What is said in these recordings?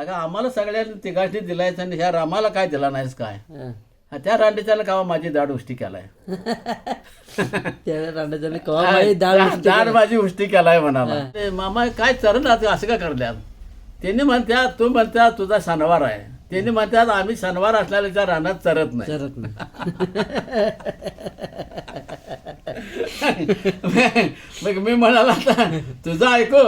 अगं आम्हाला सगळ्यांनी तिघांनी दिलायच आणि ह्या रामाला काय दिला नाहीस काय? हं. त्या रांडीच्यानं कावा माझी दाढ उष्टी केलाय? त्या रांडाच्याने कवा माझी दाढ दाढ माझी उष्टी केलाय म्हणाला. ते मामा काय चरण असं का करल्यात? त्यांनी म्हणतात तू म्हणतात तुझा सणवार आहे. त्यांनी म्हणतात आम्ही सणवार असल्याच्या रानात चरत नाही. चरत नाही. मग मी म्हणाला आता तुझं ऐकू.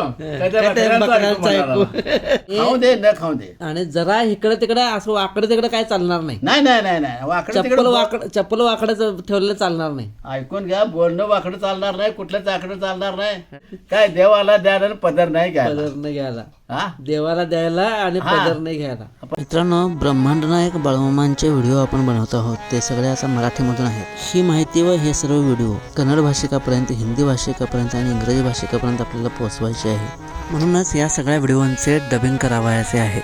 खाऊ दे न खाऊ दे. आणि जरा इकडे तिकडे असं वाकडे तिकडे काय चालणार नाही. नाही नाही नाही नाही. वाकडं चप्पल वाकड चप्पल वाकडाचं ठेवलेलं चालणार नाही. ऐकून घ्या बोलणं वाकडं चालणार नाही कुठलं चाकडं चालणार नाही. काय देवाला द्यायला पदर नाही घ्यायला. पदर नाही घ्यायला. हा? देवाला द्यायला आणि. पदर नाही घ्यायला. मित्रांनो ब्रह्मांड नायक बाळमामांचे व्हिडिओ आपण बनवत आहोत. ते सगळे आता मराठीमधून आहेत. ही माहिती व हे सर्व व्हिडिओ कन्नड भाषिकापर्यंत हिंदी भाषिकापर्यंत आणि इंग्रजी भाषिकापर्यंत आपल्याला पोहोचवायचे आहे. म्हणूनच या सगळ्या व्हिडिओंचे डबिंग करावायचे आहे.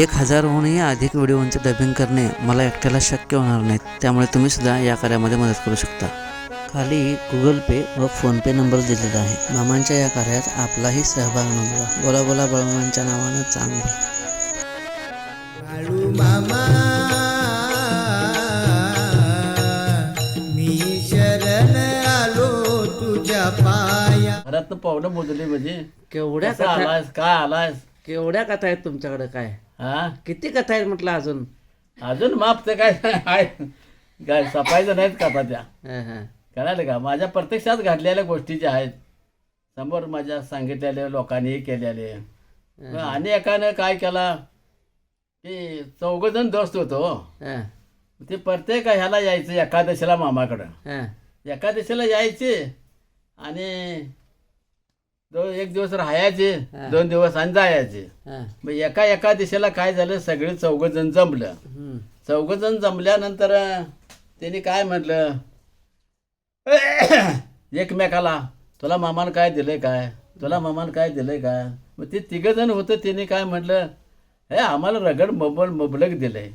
एक हजारहूनही अधिक व्हिडिओंचे डबिंग करणे मला एकट्याला शक्य होणार नाही. त्यामुळे तुम्ही सुद्धा या कार्यामध्ये मदत करू शकता. खाली गुगल पे व फोनपे नंबर दिलेला आहे. मामांच्या या कार्यात आपलाही सहभाग नोंदवा. बोला बोला बळमांच्या नावानं चांगलं. घरात पाहुणं मोजली म्हणजे. केवढ्या कसं कथा आलायस काय आलायस? केवढ्या कथा आहेत तुमच्याकडे काय? हा? किती कथा आहेत म्हटलं अजून? अजून माप ते काय आहे. काय सफायचं नाहीत का आता त्या. हं, हं. कळालं का? माझ्या प्रत्यक्षात घडलेल्या गोष्टी ज्या आहेत समोर माझ्या सांगितलेल्या लोकांनी केलेले. मग आणि एकानं काय केला? की चौघजण दोस्त होतो. हं, ते प्रत्येक ह्याला यायचं एकादशीला मामाकडं. हं, एकादशीला यायचे आणि दो एक दिवस राहायचे. दोन दिवस आणि जायचे. हं, मग एका एका दिशेला काय झालं? सगळे चौघजण जमलं. हं. चौघजण जमल्यानंतर त्यांनी काय म्हटलं? एकमेकाला तुला मामानं काय दिलंय काय? तुला मामानं काय दिलंय काय? मग ते तिघजण होतं त्यांनी काय म्हटलं? हे आम्हाला रगड मबल मबलक दिलंय.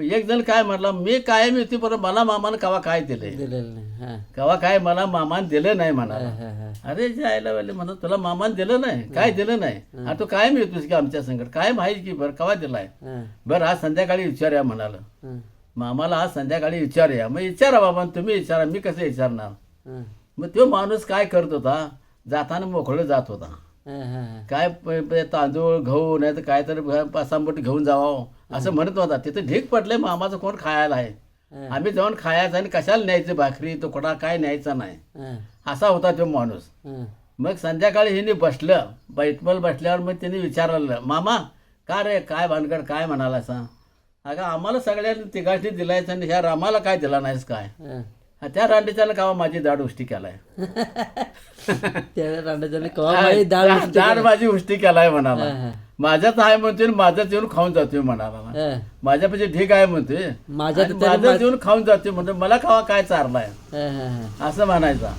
मग एक जण काय म्हटलं मी कायम होती पण मला मामानं कवा काय दिलंय? दिलेलं नाही हं, कवा काय मला मामान दिलं नाही म्हणाला. हं, हं, हं. अरे जे आयला वाले म्हणत तुला मामान दिलं नाही काय दिलं नाही? आता तू कायम येतोस की आमच्या संकट कायम आहे की बरं? कवा दिलाय? हं, बरं आज संध्याकाळी विचारूया म्हणाल. हं, मामाला आज संध्याकाळी विचारूया. मग विचारा बाबा तुम्ही विचारा मी कसं विचारणार? हं, मग तो माणूस काय करत होता? जाताना मोकळं जात होता. हं, हं, काय प- प- तांदूळ गहू नाही तर काय तर पाच सहा मोठी घेऊन जावं असं म्हणत होता तिथं ढीक पडलंय मामाचं कोण खायला आहे? आम्ही जाऊन खायचं आणि कशाला न्यायचं भाकरी तुकडा काय न्यायचा नाही. असा होता तो माणूस. मग संध्याकाळी हिने बसलं बैठमल बसल्यावर मग त्यांनी विचारलं मामा का रे काय भानगड काय म्हणाला सांग अगं आम्हाला सगळ्यांनी तिघांनी दिलायचं आणि ह्या रामाला काय दिला नाहीस काय? त्या रांडीच्यानं कावा माझी दाढ उष्टी केलाय. त्या रांडाच्याने दाढ माझी उष्टी केलाय म्हणाला. माझ्याच आहे म्हणतोय आणि माझंच येऊन खाऊन जातोय म्हणाला हं. माझ्यापाशी ठीक आहे म्हणतोय. माझ्यात आणि तरी माझंच मा- येऊन खाऊन जातोय म्हणतो मला खावा काय चारलाय? हं, हं, हं. असं म्हणायचा.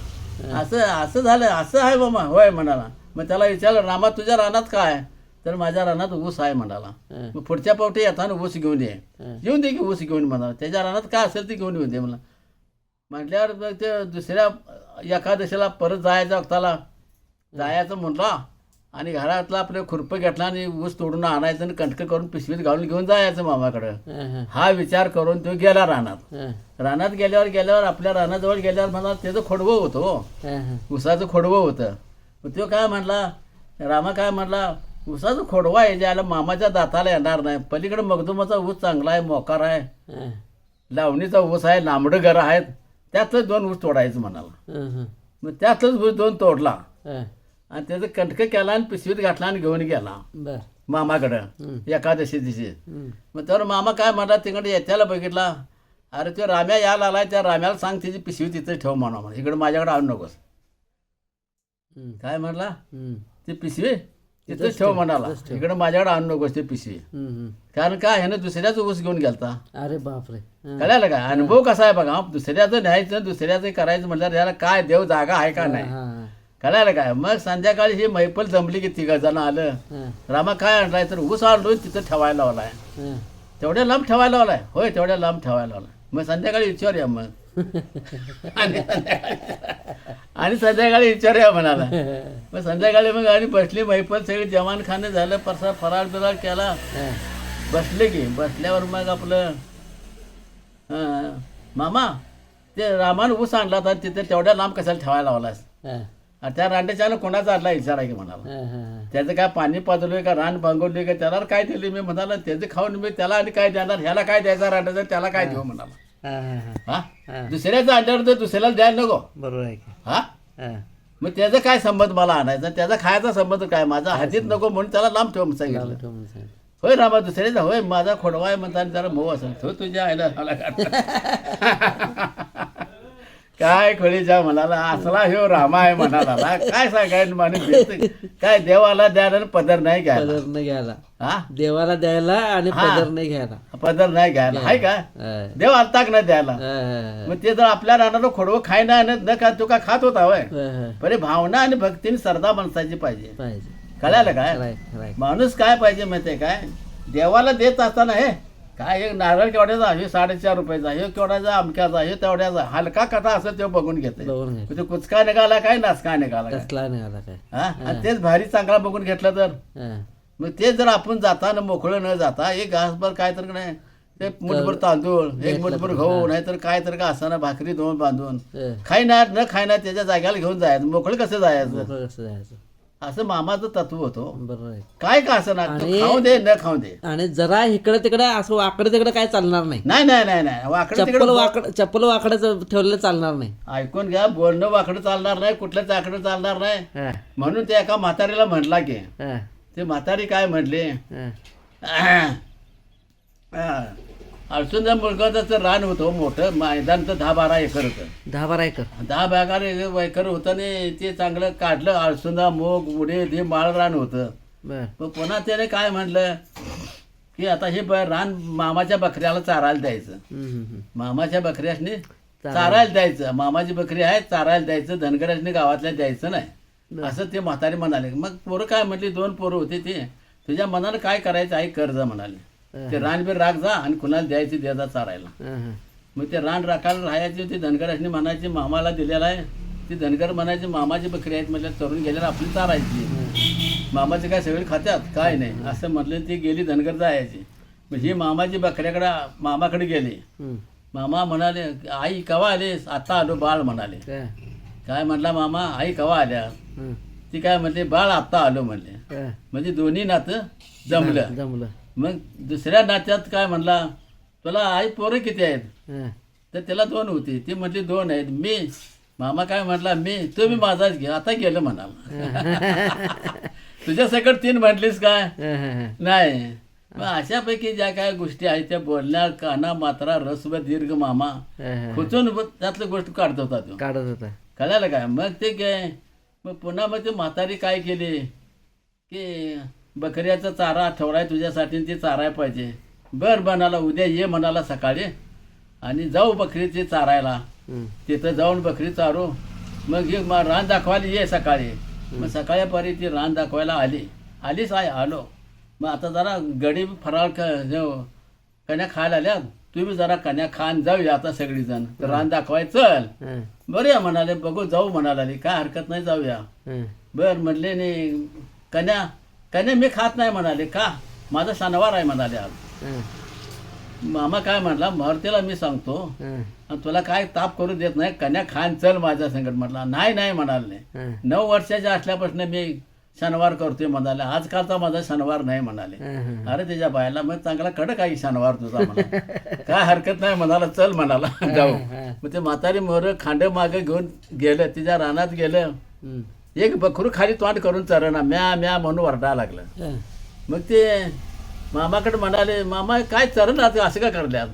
असं असं झालं. असं आहे मामा होय म्हणाला. मग त्याला विचारलं रामा तुझ्या रानात काय? तर माझ्या रानात ऊस आहे म्हणाला. हं. मग पुढच्या पावटी येताना ऊस घेऊन ये. हं. येऊन दे की ऊस घेऊन म्हणाला. त्याच्या रानात काय असेल ते घेऊन येऊन दे मला म्हटल्यावर मग ते दुसऱ्या एकादशीला परत जायच्या वक्ताला जायचं म्हणला आणि घरातला आपलं खुरपं घेतला आणि ऊस तोडून आणायचं आणि कंटकं करून पिशवीत घालून घेऊन जायचं मामाकडं. हं, विचार करून तो गेला रानात. रानात गेल्यावर गेल्यावर आपल्या रानाजवळ गेल्यावर म्हणा त्याचं खोडवं होतं हो. हं. उसाचं खोडवं होतं. मग तो काय म्हटला रामा काय म्हटला उसाचं खोडवा आहे ज्याला मामाच्या दाताला येणार नाही. पलीकडे मगदुमाचा ऊस चांगला आहे मोकार आहे. लावणीचा ऊस आहे लांबडं घर आहेत. त्यातलं दोन ऊस तोडायचं म्हणाला. मग त्यातलंच ऊस दोन तोडला. आणि त्याचं कंटकं केला आणि पिशवीत घातला आणि घेऊन गेला. बर. मामाकडं. एकादशी दिवशी. मग तर मामा काय म्हणला तिकडे येत्याला बघितला. अरे तो राम्या यायला आलाय त्या राम्याला सांग तिची पिशवी तिथं ठेव म्हणा म्हणा. इकडे माझ्याकडे आणू नकोस. काय म्हणला? ती पिशवी तिथंच ठेव म्हणाला. इकडे माझ्याकडे आणू नकोस ती पिशवी. कारण काय ह्यानं दुसऱ्याच ऊस घेऊन गेलता. अरे बापरे. कळायला का? अनुभव कसा आहे बघा दुसऱ्याचं न्यायचं दुसऱ्याचं करायचं म्हटल्यावर याला काय देव जागा आहे का नाही? कळायला काय? मग संध्याकाळी ही मैफल जमली की तिघ जण आलं. रामा काय आणलाय तर ऊस आणलो तिथं ठेवायला लावलाय. हं, तेवढ्या लांब ठेवायला लावलाय. होय तेवढ्या लांब ठेवायला लावलाय. मग संध्याकाळी विचारूया मग. आणि संध्याकाळी आणि संध्याकाळी विचारूया म्हणाला. मग संध्याकाळी मग आणि बसली मैफल सगळी जमान खाणं झालं परसा फराळ बिराळ केला. बसले की बसल्यावर मग आपलं मामा ते रामान ऊस आणला होता तिथे तेवढ्या लांब कशाला ठेवायला लावलास. आणि त्या रांडेच्यानं कोणाचा आणला विचारा की म्हणाला? त्याचं काय पाणी पाजलोय का रान भांगवलोय का त्याला काय दिले मी म्हणाला त्याचं खाऊन मी त्याला आणि काय देणार? ह्याला काय द्यायचा रांडाचा त्याला काय देऊ म्हणाला. हां. दुसऱ्याचं आणल्यावर तर दुसऱ्याला द्यायला नको. बरोबर आहे हा. मग त्याचा काय संबंध मला आणायचा? त्याचा खायचा संबंध काय? माझा हातीत नको म्हणून त्याला लांब ठेव सांगितलं. होय रामा दुसऱ्याचा होय माझा खोडवा आहे म्हणता जरा मऊ असेल. तो तुझ्या आईला. मला काय खोळीच्या म्हणाला असला ह्यो रामा आहे म्हणाला ना. काय सांगायचं माणूस. काय देवाला द्यायला आणि पदर नाही घ्यायला. पदर नाही घ्यायला. हा? देवाला द्यायला आणि हां. पदर नाही घ्यायला. पदर नाही घ्यायला. हाय का. देव आलता का नाही द्यायला? मग ते जर आपल्या रानाला खोडवं खाय नाही आणत न का तू का खात होता हां, हां. बरे भावना आणि भक्तीने सरदा माणसाची पाहिजे. पाहिजे. कळालं काय. माणूस काय पाहिजे माहितीये काय? देवाला देत असताना हे काय एक नारळ केवढ्याचा हे साडेचार रुपयाचा हे केवढ्याचा अमक्याचा हे तेवढ्याचा. हलका कथा असं ते बघून घेते बघून घे ते कुचका निघाला काय नाचका निघाला काय? कसला निघाला काय? हा? आणि तेच भारी चांगला बघून घेतलं तर. हां. मग ते जर आपण जाताना मोकळं न जाता एक घासभर काय तर नाही ते मुठभर तांदूळ एक मुठभर गहू नाहीतर काय तर का असताना भाकरी दोन बांधून. हां. खायनार न खायनार त्याच्या जाग्याला घेऊन जायचं. मोकळं कसं जायचं? मोकळं कसं जायचं? असं मामाचं तत्व होतो. बरोबर आहे. काय का असं ना आणि- खाऊ दे न खाऊ दे. आणि जरा इकडे तिकडे असं वाकडे तिकडे काय चालणार नाही. नाही नाही नाही नाही. वाकडं चप्पल तिकडं वाकड चप्पल वाकडं ठेवलेलं चालणार नाही. ऐकून घ्या बोलणं वाकडं चालणार नाही कुठलं चाकडं चालणार नाही. हां, म्हणून ते एका म्हातारीला म्हटला की हां, ते म्हातारी काय म्हटली? हां. अडचण मुलगाचं रान होतं मोठं मैदानचं दहा बारा एकर होतं. दहा बारा एकर. दहा बारा एकर होतं आणि ते चांगलं काढलं अळसुंदा मोग उडे ते माळ रान होतं. बर. मग पुन्हा त्याने काय म्हटलं की आता हे ब- रान मामाच्या बकऱ्याला चारायला द्यायचं. मामाच्या बकऱ्यासनी चारायला. द्यायचं. मामाची बकरी आहे चारायला द्यायचं धनगरासनी गावातल्या द्यायचं नाही. असं ते म्हातारे म्हणाले. मग पोरं काय म्हटली? दोन पोरं होते ते. तुझ्या मनानं काय करायचं? आहे कर्ज म्हणाले. ते रानबीर राख जा आणि कुणाला द्यायची द्या जा चारायला. मग ते रान राखायला राहायची ती धनगरासनी म्हणायची मामाला दिलेला आहे. ती धनगर म्हणायची मामाची बकरी आहेत. म्हणजे तरुण गेल्यावर आपली चारायची मामाचे काय सगळे खात्यात? काय नाही. असं म्हटलं ती गेली धनगर जायची. मग ही मामाची बकऱ्याकडं मामाकडे गेली. मामा म्हणाले आई कवा आलेस? आता आलो बाळ म्हणाले. काय? म्हणला मामा? आई कवा आल्या. ती काय म्हणते बाळ आत्ता आलो म्हणले? म्हणजे दोन्ही नातं जमलं. जमलं. मग दुसऱ्या नात्यात काय म्हणला? तुला आई पोरं किती आहेत? हां. तर त्याला दोन होती. ती म्हटली दोन आहेत. मी मामा काय म्हटला मी तुम्ही माझाच घे. आता गेलं म्हणाला. तुझ्या सकट तीन म्हटलीस काय? हां, हां, हां. नाही. मग अशापैकी ज्या काय गोष्टी आहेत त्या बोलण्या काना मात्रा रस्व दीर्घ मामा. हां, हां. खुचून त्यातलं गोष्ट काढत होता तो. काढत होता. कळालं काय? मग ते काय? मग पुन्हा मग ते म्हातारी काय केली? की बकऱ्याचा चारा ठेवलाय तुझ्यासाठी आणि ते चाराय पाहिजे. बर म्हणाला उद्या ये म्हणाला सकाळी आणि जाऊ बकरीचे चारायला. तिथं जाऊन बकरी चारू. मग हे मग रान दाखवायला ये सकाळी. मग सकाळी परी ती रान दाखवायला आली. आलीच आहे आलो. मग आता जरा गडी फराळ क हे- कन्या खायला आल्या. तुम्ही जरा कन्या खान जाऊया आता सगळीजण. रान दाखवाय चल. बरं या म्हणाले बघू जाऊ म्हणाले काय हरकत नाही जाऊया. बर म्हणले नाही कन्या कन्या मी खात नाही म्हणाले. का? माझा सणवार आहे म्हणाले आज. मामा काय म्हणला? महर्तेला मी सांगतो. आणि तुला काय ताप करू देत नाही? कन्या खान चल माझ्या संकट म्हटला. नाही नाही म्हणाले. नऊ वर्षाच्या असल्यापासून मी शनिवार करतोय म्हणाले. आजकालचा माझा शनिवार नाही म्हणाले. अरे त्याच्या बायला मग चांगला कडक आहे शनिवार तुझा काय हरकत नाही म्हणाला. चल म्हणाला. जाऊ. मग ते म्हातारी मोर खांड मागे घेऊन गेलं. तिच्या रानात गेलं. एक बकरू खाली तोंड करून चरणा म्या म्या म्हणून वरडायला लागलं. मग ते मामाकडे म्हणाले मामा काय चरण असं का करल्यात?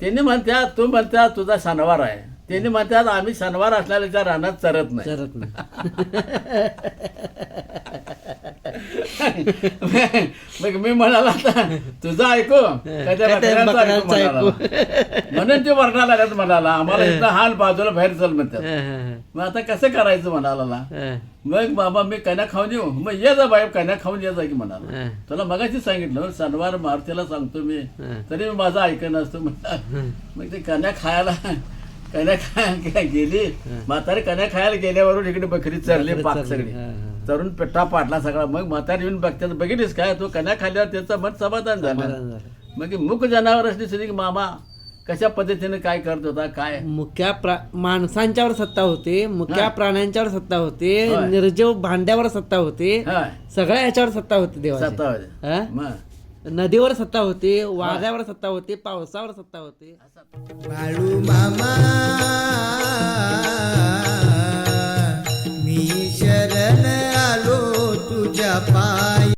त्यांनी म्हणत्यात तू म्हणत्यात तुझा शनिवार आहे. त्यांनी म्हणतात आम्ही शनिवार असल्याला त्या रानात चरत नाही. चरत नाही. मग मी म्हणाला आता तुझं ऐकू? म्हणाला. म्हणून ते वरडायला लागत म्हणाला आम्हाला इथं हाल बाजूला बाहेर चल म्हणतात. हां, हां, मग आता कसं करायचं म्हणाला हां. मग बाबा मी कन्या खाऊन येऊ? मग ये जा बाई कन्या खाऊन ये जा की म्हणाला. हां. तुला मगाशी सांगितलं शनिवार मारुतीला सांगतो मी. हां. तरी मी माझं ऐकणं असतं म्हणतात मग ते कन्या खायला कण्या खाय गेली. म्हातारी कण्या खायला गेल्यावरून इकडे बकरी चरली पाक सगळी तरुण पेटा पाडला सगळा. मग म्हातारी येऊन बघतात बघितलीस काय? तो कन्या खाल्यावर त्याचं मन समाधान झालं. मग मुख जनावर असली सुधी मामा कशा पद्धतीने काय करत होता काय? मुख्या प्रा माणसांच्यावर सत्ता होते मुख्या प्राण्यांच्यावर सत्ता होते निर्जीव भांड्यावर सत्ता होते सगळ्या याच्यावर सत्ता होती देवा सत्ता होते. नदीवर सत्ता होती वाऱ्यावर सत्ता होती पावसावर सत्ता होती. मामा मी शरण आलो तुझ्या पाय.